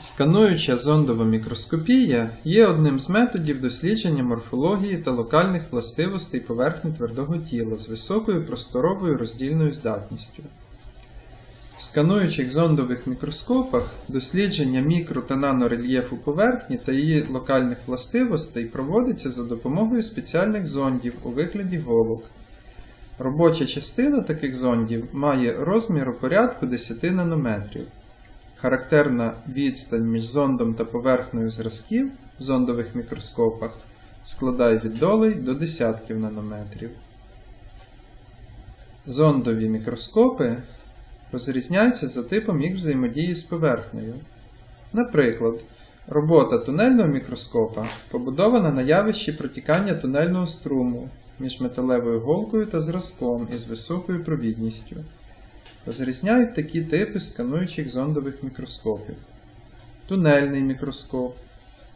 Скануюча зондова мікроскопія є одним з методів дослідження морфології та локальних властивостей поверхні твердого тіла з високою просторовою роздільною здатністю. В скануючих зондових мікроскопах дослідження мікро та нанорельєфу поверхні та її локальних властивостей проводиться за допомогою спеціальних зондів у вигляді голок. Робоча частина таких зондів має розмір у порядку 10 нанометрів. Характерна відстань між зондом та поверхнею зразків в зондових мікроскопах складає від долей до десятків нанометрів. Зондові мікроскопи розрізняються за типом їх взаємодії з поверхнею. Наприклад, робота тунельного мікроскопа побудована на явищі протікання тунельного струму між металевою голкою та зразком із високою провідністю. Розрізняють такі типи скануючих зондових мікроскопів: тунельний мікроскоп,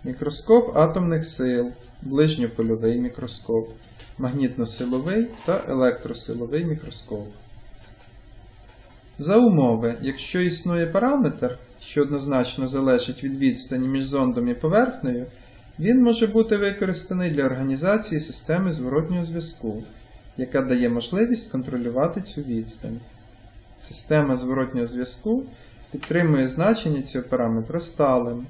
мікроскоп атомних сил, ближньопольовий мікроскоп, магнітно-силовий та електросиловий мікроскоп. За умови, якщо існує параметр, що однозначно залежить від відстані між зондом і поверхнею, він може бути використаний для організації системи зворотнього зв'язку, яка дає можливість контролювати цю відстань. Система зворотнього зв'язку підтримує значення цього параметра сталим.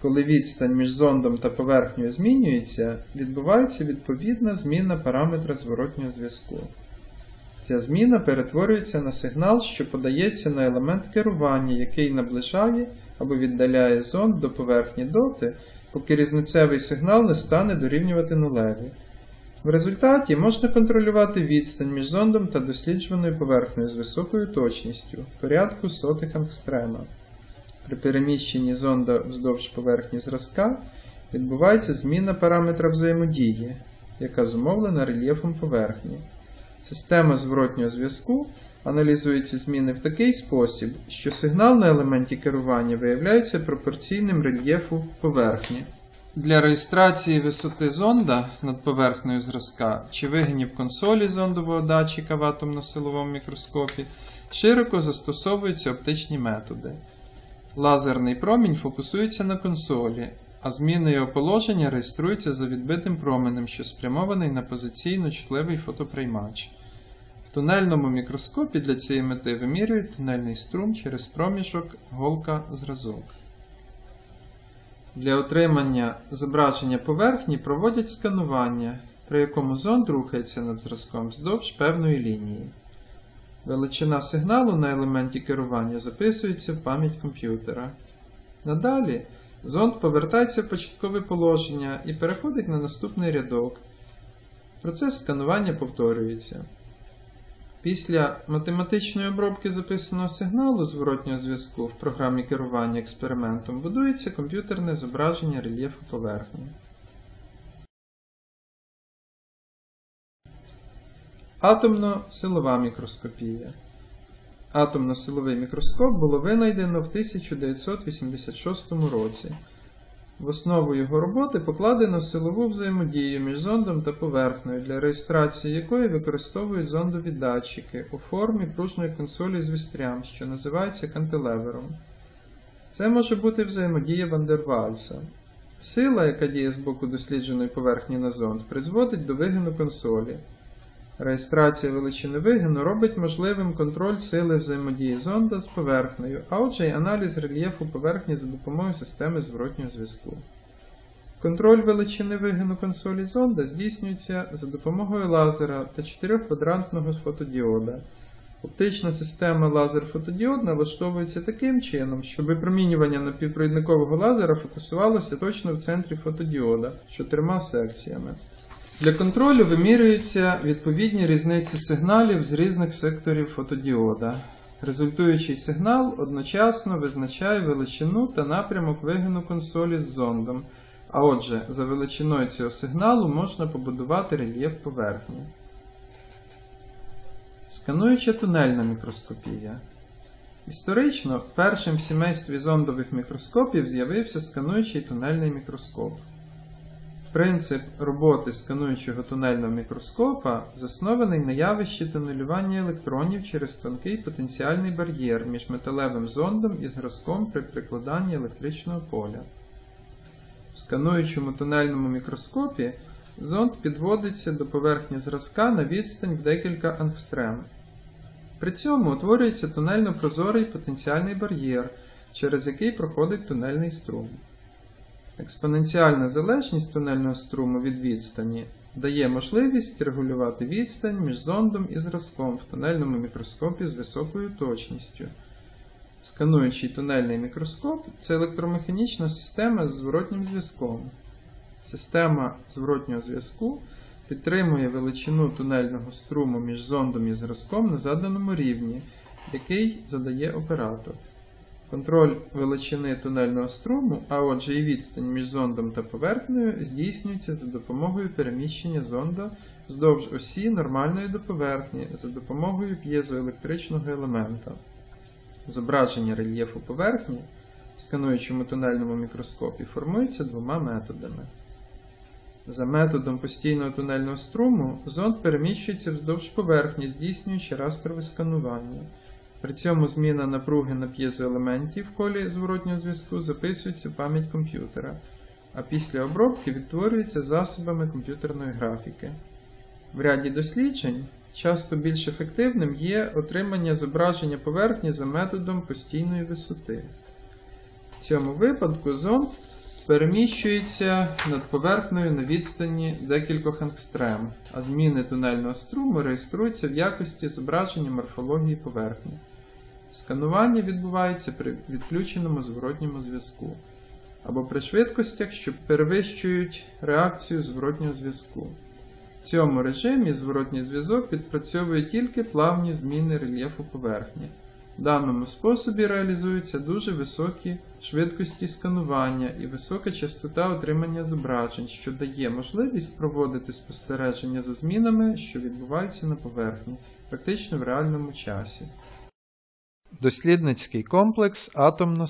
Коли відстань між зондом та поверхнею змінюється, відбувається відповідна зміна параметра зворотнього зв'язку. Ця зміна перетворюється на сигнал, що подається на елемент керування, який наближає або віддаляє зонд до поверхні доти, поки різницевий сигнал не стане дорівнювати нулеві. В результаті можна контролювати відстань між зондом та досліджуваною поверхнею з високою точністю порядку сотих ангстрема. При переміщенні зонда вздовж поверхні зразка відбувається зміна параметра взаємодії, яка зумовлена рельєфом поверхні. Система зворотнього зв'язку аналізує ці зміни в такий спосіб, що сигнал на елементі керування виявляється пропорційним рельєфу поверхні. Для реєстрації висоти зонда над поверхнею зразка чи вигинів консолі зондового датчика в атомно-силовому мікроскопі широко застосовуються оптичні методи. Лазерний промінь фокусується на консолі, а зміни його положення реєструються за відбитим променем, що спрямований на позиційно чутливий фотоприймач. В тунельному мікроскопі для цієї мети вимірюють тунельний струм через проміжок голка-зразок. Для отримання зображення поверхні проводять сканування, при якому зонд рухається над зразком вздовж певної лінії. Величина сигналу на елементі керування записується в пам'ять комп'ютера. Надалі зонд повертається в початкове положення і переходить на наступний рядок. Процес сканування повторюється. Після математичної обробки записаного сигналу зворотнього зв'язку в програмі керування експериментом будується комп'ютерне зображення рельєфу поверхні. Атомно-силова мікроскопія. Атомно-силовий мікроскоп було винайдено в 1986 році. В основу його роботи покладено силову взаємодію між зондом та поверхнею, для реєстрації якої використовують зондові датчики у формі пружної консолі з вістрям, що називається кантилевером. Це може бути взаємодія Вандервальса. Сила, яка діє з боку дослідженої поверхні на зонд, призводить до вигину консолі. Реєстрація величини вигину робить можливим контроль сили взаємодії зонда з поверхнею, а отже й аналіз рельєфу поверхні за допомогою системи зворотнього зв'язку. Контроль величини вигину консолі зонда здійснюється за допомогою лазера та 4-квадрантного фотодіода. Оптична система лазер-фотодіод налаштовується таким чином, щоб випромінювання напівпровідникового лазера фокусувалося точно в центрі фотодіода з чотирма секціями. Для контролю вимірюються відповідні різниці сигналів з різних секторів фотодіода. Результуючий сигнал одночасно визначає величину та напрямок вигину консолі з зондом, а отже, за величиною цього сигналу можна побудувати рельєф поверхні. Скануюча тунельна мікроскопія. Історично першим в сімействі зондових мікроскопів з'явився скануючий тунельний мікроскоп. Принцип роботи скануючого тунельного мікроскопа заснований на явищі тунелювання електронів через тонкий потенціальний бар'єр між металевим зондом і зразком при прикладанні електричного поля. В скануючому тунельному мікроскопі зонд підводиться до поверхні зразка на відстань в декілька ангстрем. При цьому утворюється тунельно-прозорий потенціальний бар'єр, через який проходить тунельний струм. Експоненціальна залежність тунельного струму від відстані дає можливість регулювати відстань між зондом і зразком в тунельному мікроскопі з високою точністю. Скануючий тунельний мікроскоп це електромеханічна система з зворотнім зв'язком. Система зворотнього зв'язку підтримує величину тунельного струму між зондом і зразком на заданому рівні, який задає оператор. Контроль величини тунельного струму, а отже і відстань між зондом та поверхнею, здійснюється за допомогою переміщення зонда вздовж осі нормальної до поверхні за допомогою п'єзоелектричного елемента. Зображення рельєфу поверхні в скануючому тунельному мікроскопі формується двома методами. За методом постійного тунельного струму зонд переміщується вздовж поверхні, здійснюючи растрове сканування. При цьому зміна напруги на п'єзоелементі в колі зворотнього зв'язку записується в пам'ять комп'ютера, а після обробки відтворюється засобами комп'ютерної графіки. В ряді досліджень часто більш ефективним є отримання зображення поверхні за методом постійної висоти. В цьому випадку зонд переміщується над поверхнею на відстані декількох ангстрем, а зміни тунельного струму реєструються в якості зображення морфології поверхні. Сканування відбувається при відключеному зворотньому зв'язку або при швидкостях, що перевищують реакцію зворотнього зв'язку. В цьому режимі зворотній зв'язок відпрацьовує тільки плавні зміни рельєфу поверхні. В даному способі реалізуються дуже високі швидкості сканування і висока частота отримання зображень, що дає можливість проводити спостереження за змінами, що відбуваються на поверхні, практично в реальному часі. Дослідницький комплекс атомно